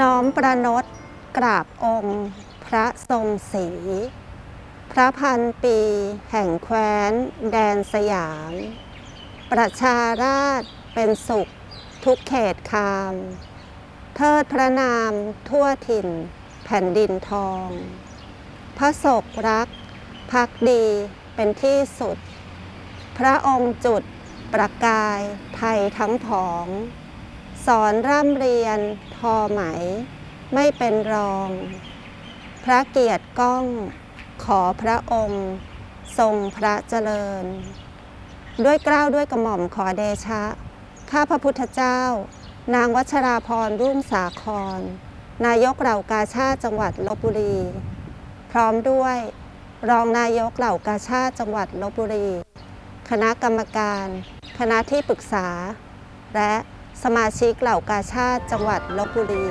น้อมประนตกราบองค์ พระทรงศรีพระพันปีแห่งแคว้น แดนสยาม ประชาราชเป็นสุขทุกเขตคาม เทิดพระนามทั่วถิ่นแผ่นดินทอง พระศกรัก พักดีเป็นที่สุด พระองค์จุดประกายไทยทั้งผอง สอนร่ำเรียนทอไหม ไม่เป็นรอง พระเกียรติก้องขอพระองค์ ทรงพระเจริญ ด้วยเกล้าวด้วยกระหม่อมขอเดชะ ข้าพระพุทธเจ้า นางวัชราพรรุ่งสาคร นายกเหล่ากาชาติจังหวัดลบบุรี พร้อมด้วยรองนายกเหล่ากาชาติจังหวัดลบบุรี คณะกรรมการ คณะที่ปรึกษา และ สมาชิกเหล่ากาชาติจังหวัดลบบุรี